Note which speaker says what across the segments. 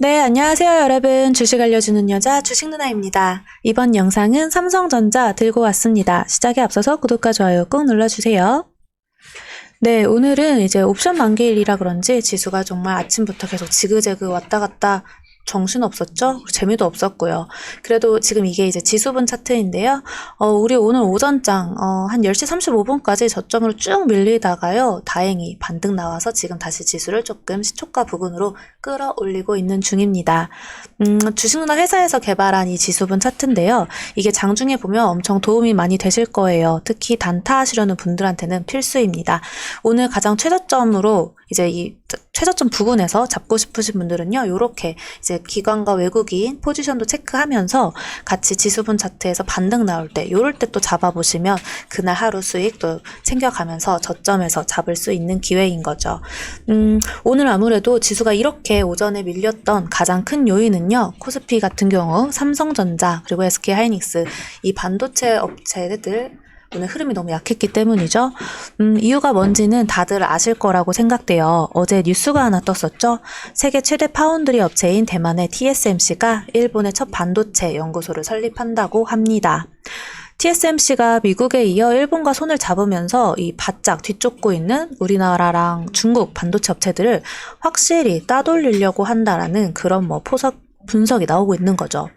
Speaker 1: 네, 안녕하세요, 여러분. 주식 알려주는 여자 주식 누나입니다. 이번 영상은 삼성전자 들고 왔습니다. 시작에 앞서서 구독과 좋아요 꾹 눌러주세요. 네, 오늘은 이제 옵션 만기일이라 그런지 지수가 정말 아침부터 계속 지그재그 왔다 갔다 정신 없었죠? 재미도 없었고요. 그래도 지금 이게 이제 지수분 차트인데요. 어, 우리 오늘 오전장, 어, 한 10시 35분까지 저점으로 쭉 밀리다가요. 다행히 반등 나와서 지금 다시 지수를 조금 시초가 부근으로 끌어올리고 있는 중입니다. 음, 주식누나 회사에서 개발한 이 지수분 차트인데요. 이게 장중에 보면 엄청 도움이 많이 되실 거예요. 특히 단타 하시려는 분들한테는 필수입니다. 오늘 가장 최저점으로 이제 이 최저점 부근에서 잡고 싶으신 분들은요, 요렇게 이제 기관과 외국인 포지션도 체크하면서 같이 지수분 차트에서 반등 나올 때, 요럴 때 또 잡아보시면 그날 하루 수익 또 챙겨가면서 저점에서 잡을 수 있는 기회인 거죠. 음, 오늘 아무래도 지수가 이렇게 오전에 밀렸던 가장 큰 요인은요, 코스피 같은 경우 삼성전자 그리고 SK 하이닉스 이 반도체 업체들 오늘 흐름이 너무 약했기 때문이죠. 음, 이유가 뭔지는 다들 아실 거라고 생각돼요. 어제 뉴스가 하나 떴었죠. 세계 최대 파운드리 업체인 대만의 TSMC가 일본의 첫 반도체 연구소를 설립한다고 합니다. TSMC가 미국에 이어 일본과 손을 잡으면서 이 바짝 뒤쫓고 있는 우리나라랑 중국 반도체 업체들을 확실히 따돌리려고 한다라는 그런 뭐 포석 분석이 나오고 있는 거죠.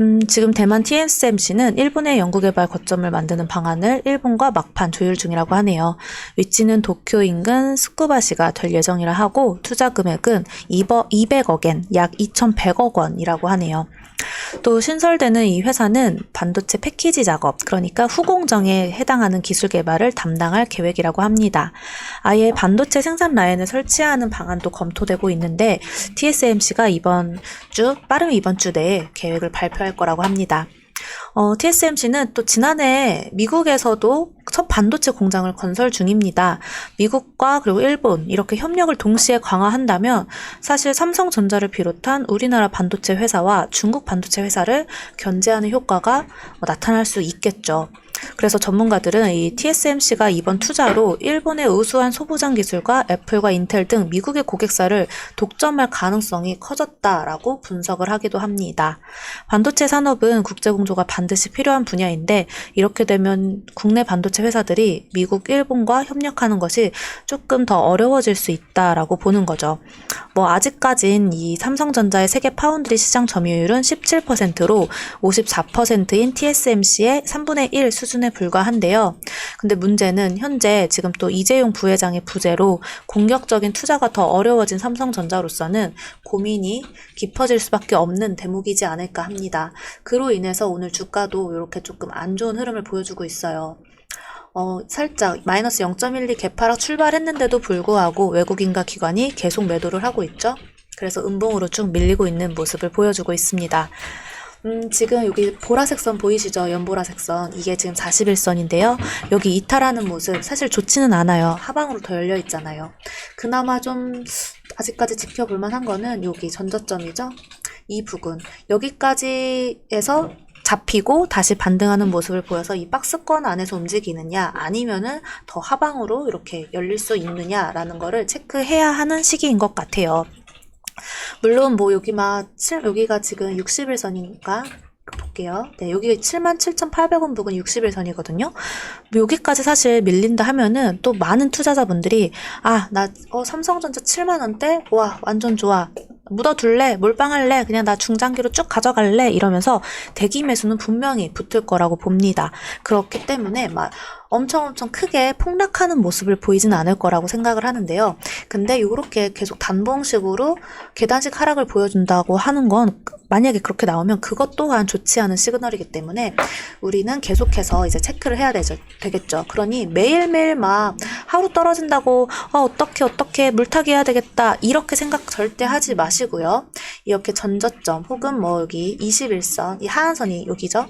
Speaker 1: 음, 지금 대만 TSMC는 일본의 연구개발 거점을 만드는 방안을 일본과 막판 조율 중이라고 하네요. 위치는 도쿄 인근 스쿠바시가 될 예정이라 하고 투자 금액은 200억엔 약 2,100억 원이라고 하네요. 또 신설되는 이 회사는 반도체 패키지 작업, 그러니까 후공정에 해당하는 기술 개발을 담당할 계획이라고 합니다. 아예 반도체 생산 라인을 설치하는 방안도 검토되고 있는데 TSMC가 이번 주, 빠르면 이번 주 내에 계획을 발표할 거라고 합니다. 어, TSMC는 또 지난해 미국에서도 첫 반도체 공장을 건설 중입니다. 미국과 그리고 일본 이렇게 협력을 동시에 강화한다면 사실 삼성전자를 비롯한 우리나라 반도체 회사와 중국 반도체 회사를 견제하는 효과가 뭐 나타날 수 있겠죠. 그래서 전문가들은 이 TSMC가 이번 투자로 일본의 우수한 소부장 기술과 애플과 인텔 등 미국의 고객사를 독점할 가능성이 커졌다라고 분석을 하기도 합니다. 반도체 산업은 국제 공조가 반 드시 필요한 분야인데 이렇게 되면 국내 반도체 회사들이 미국, 일본과 협력하는 것이 조금 더 어려워질 수 있다라고 보는 거죠. 뭐 아직까진 이 삼성전자의 세계 파운드리 시장 점유율은 17%로 54%인 TSMC의 3분의 1 수준에 불과한데요. 근데 문제는 현재 지금 또 이재용 부회장의 부재로 공격적인 투자가 더 어려워진 삼성전자로서는 고민이 깊어질 수밖에 없는 대목이지 않을까 합니다. 그로 인해서 오늘 주 가도 이렇게 조금 안 좋은 흐름을 보여주고 있어요. 어, 살짝 마이너스 0.12 개파락 출발했는데도 불구하고 외국인과 기관이 계속 매도를 하고 있죠. 그래서 음봉으로 쭉 밀리고 있는 모습을 보여주고 있습니다. 음, 지금 여기 보라색 선 보이시죠? 연보라색 선. 이게 지금 41선인데요. 여기 이탈하는 모습 사실 좋지는 않아요. 하방으로 더 열려 있잖아요. 그나마 좀 아직까지 지켜볼 만한 거는 여기 전저점이죠? 이 부분. 여기까지에서 잡히고 다시 반등하는 모습을 보여서 이 박스권 안에서 움직이느냐 아니면은 더 하방으로 이렇게 열릴 수 있느냐라는 거를 체크해야 하는 시기인 것 같아요. 물론 뭐 여기 막 7, 여기가 지금 60일선인가 볼게요. 네, 여기 77,800원 부근 60일선이거든요. 여기까지 사실 밀린다 하면은 또 많은 투자자분들이 아, 나 어, 삼성전자 7만 원대? 와, 완전 좋아. 묻어둘래? 몰빵할래? 그냥 나 중장기로 쭉 가져갈래? 이러면서 대기 매수는 분명히 붙을 거라고 봅니다. 그렇기 때문에 막 엄청 엄청 크게 폭락하는 모습을 보이진 않을 거라고 생각을 하는데요. 근데 이렇게 계속 단봉식으로 계단식 하락을 보여준다고 하는 건 만약에 그렇게 나오면 그것 또한 좋지 않은 시그널이기 때문에 우리는 계속해서 이제 체크를 해야 되죠, 되겠죠. 그러니 매일매일 막 하루 떨어진다고 어, 어떻게 어떻게 물타기 해야 되겠다 이렇게 생각 절대 하지 마시고요. 이렇게 전저점 혹은 뭐 여기 21선 이 하한선이 여기죠.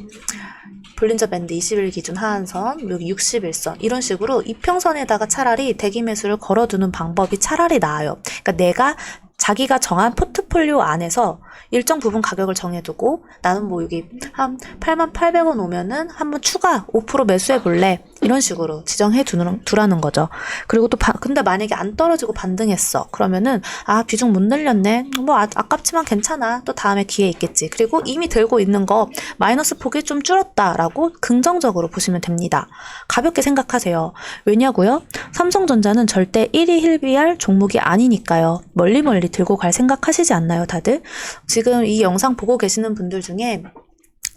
Speaker 1: 볼린저 밴드 21 기준 하한선, 여기 61선 이런 식으로 이평선에다가 차라리 대기 매수를 걸어두는 방법이 차라리 나아요. 그러니까 내가 자기가 정한 포트폴리오 안에서 일정 부분 가격을 정해두고 나는 뭐 여기 한 8만 800원 오면은 한번 추가 5% 매수해 볼래 이런 식으로 지정해 두는, 두라는 거죠. 그리고 또 바- 근데 만약에 안 떨어지고 반등했어 그러면은 아 비중 못 늘렸네 뭐 아, 아깝지만 괜찮아 또 다음에 기회 있겠지 그리고 이미 들고 있는 거 마이너스 폭이 좀 줄었다라고 긍정적으로 보시면 됩니다. 가볍게 생각하세요. 왜냐고요? 삼성전자는 절대 1위 힐비할 종목이 아니니까요. 멀리 멀리 들고 갈 생각하시지 않나요, 다들? 지금 이 영상 보고 계시는 분들 중에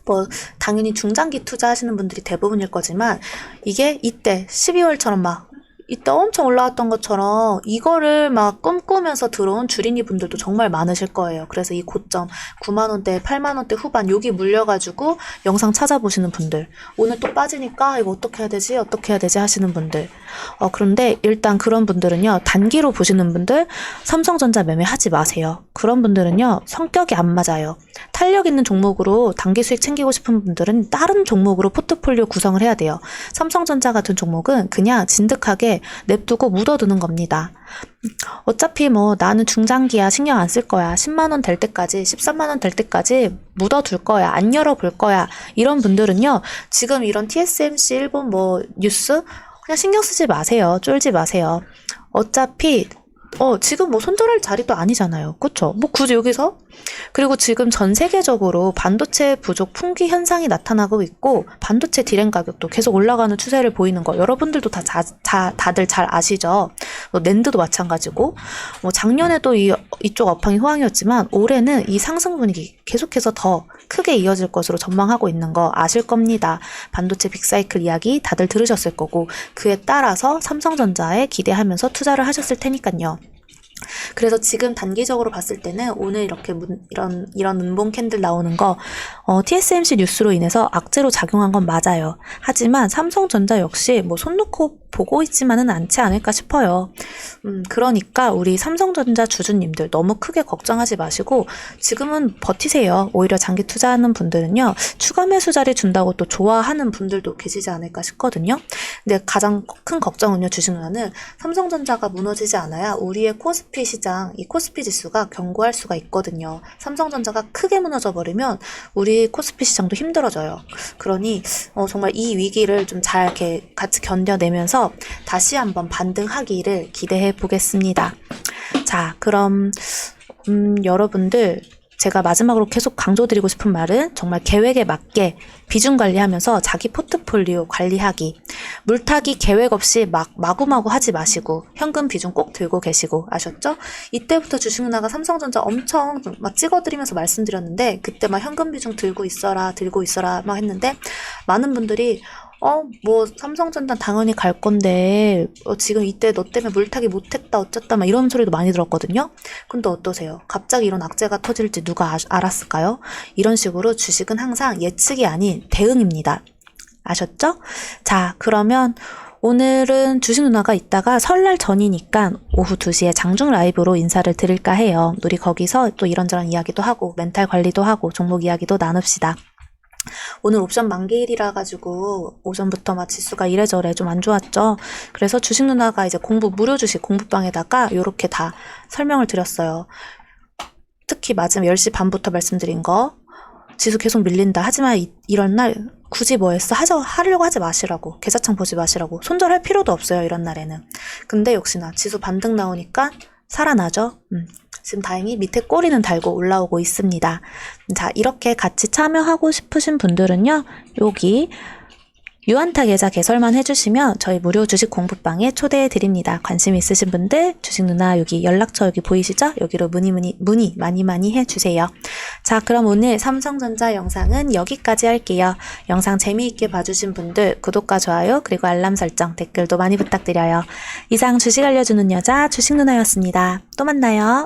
Speaker 1: 뭐 당연히 중장기 투자하시는 분들이 대부분일 거지만 이게 이때 12월처럼 막 이때 엄청 올라왔던 것처럼 이거를 막 꿈꾸면서 들어온 주린이 분들도 정말 많으실 거예요. 그래서 이 고점 9만 원대, 8만 원대 후반 여기 물려가지고 영상 찾아보시는 분들 오늘 또 빠지니까 이거 어떻게 해야 되지? 어떻게 해야 되지? 하시는 분들 어 그런데 일단 그런 분들은요 단기로 보시는 분들 삼성전자 매매하지 마세요. 그런 분들은요 성격이 안 맞아요. 탄력 있는 종목으로 단기 수익 챙기고 싶은 분들은 다른 종목으로 포트폴리오 구성을 해야 돼요. 삼성전자 같은 종목은 그냥 진득하게 냅두고 묻어두는 겁니다. 어차피 뭐 나는 중장기야 신경 안 쓸 거야. 10만 원 될 때까지, 13만 원 될 때까지 묻어둘 거야. 안 열어볼 거야. 이런 분들은요. 지금 이런 TSMC 일본 뭐 뉴스 그냥 신경 쓰지 마세요. 쫄지 마세요. 어차피 어 지금 뭐 손절할 자리도 아니잖아요. 그쵸? 뭐 굳이 여기서 그리고 지금 전 세계적으로 반도체 부족 풍기 현상이 나타나고 있고 반도체 디램 가격도 계속 올라가는 추세를 보이는 거 여러분들도 다, 자, 자, 다들 잘 아시죠? 뭐 낸드도 마찬가지고 뭐 작년에도 이, 이쪽 업황이 호황이었지만 올해는 이 상승 분위기 계속해서 더 크게 이어질 것으로 전망하고 있는 거 아실 겁니다. 반도체 빅사이클 이야기 다들 들으셨을 거고 그에 따라서 삼성전자에 기대하면서 투자를 하셨을 테니까요. 그래서 지금 단기적으로 봤을 때는 오늘 이렇게 문- 이런 이런 은봉 캔들 나오는 거 어, TSMC 뉴스로 인해서 악재로 작용한 건 맞아요. 하지만 삼성전자 역시 뭐 손 놓고 보고 있지만은 않지 않을까 싶어요. 음, 그러니까 우리 삼성전자 주주님들 너무 크게 걱정하지 마시고 지금은 버티세요. 오히려 장기 투자하는 분들은요 추가 매수 자리 준다고 또 좋아하는 분들도 계시지 않을까 싶거든요. 근데 가장 큰 걱정은요 주식 누나는 삼성전자가 무너지지 않아야 우리의 코스피 시장 이 코스피 지수가 견고할 수가 있거든요. 삼성전자가 크게 무너져 버리면 우리 코스피 시장도 힘들어져요. 그러니 어, 정말 이 위기를 좀 잘 이렇게 같이 견뎌내면서 다시 한번 반등하기를 기대해 보겠습니다. 자, 그럼 음, 여러분들 제가 마지막으로 계속 강조드리고 싶은 말은 정말 계획에 맞게 비중 관리하면서 자기 포트폴리오 관리하기. 물타기 계획 없이 막 마구마구 하지 마시고 현금 비중 꼭 들고 계시고 아셨죠? 이때부터 주식 누나가 삼성전자 엄청 막 찍어드리면서 말씀드렸는데 그때 막 현금 비중 들고 있어라 들고 있어라 막 했는데 많은 분들이 어, 뭐, 삼성전자 당연히 갈 건데, 어, 지금 이때 너 때문에 물타기 못했다, 어쩌다, 막 이런 소리도 많이 들었거든요? 근데 어떠세요? 갑자기 이런 악재가 터질지 누가 아- 알았을까요? 이런 식으로 주식은 항상 예측이 아닌 대응입니다. 아셨죠? 자, 그러면 오늘은 주식 누나가 있다가 설날 전이니까 오후 2시에 장중 라이브로 인사를 드릴까 해요. 우리 거기서 또 이런저런 이야기도 하고 멘탈 관리도 하고 종목 이야기도 나눕시다. 오늘 옵션 만기일이라 가지고 오전부터 막 지수가 이래저래 좀 안 좋았죠. 그래서 주식 누나가 이제 공부 무료 주식 공부방에다가 이렇게 다 설명을 드렸어요. 특히 마지막 10시 반부터 말씀드린 거 지수 계속 밀린다. 하지만 이, 이런 날 굳이 뭐 했어? 하자, 하려고 하지 마시라고. 계좌창 보지 마시라고. 손절할 필요도 없어요. 이런 날에는. 근데 역시나 지수 반등 나오니까 살아나죠. 음. 지금 다행히 밑에 꼬리는 달고 올라오고 있습니다. 자, 이렇게 같이 참여하고 싶으신 분들은요, 여기 유한타 계좌 개설만 해주시면 저희 무료 주식 공부방에 초대해 드립니다. 관심 있으신 분들 주식 누나 여기 연락처 여기 보이시죠? 여기로 문의 문의 문의 많이 많이 해주세요. 자, 그럼 오늘 삼성전자 영상은 여기까지 할게요. 영상 재미있게 봐주신 분들 구독과 좋아요 그리고 알람 설정 댓글도 많이 부탁드려요. 이상 주식 알려주는 여자 주식 누나였습니다. 또 만나요.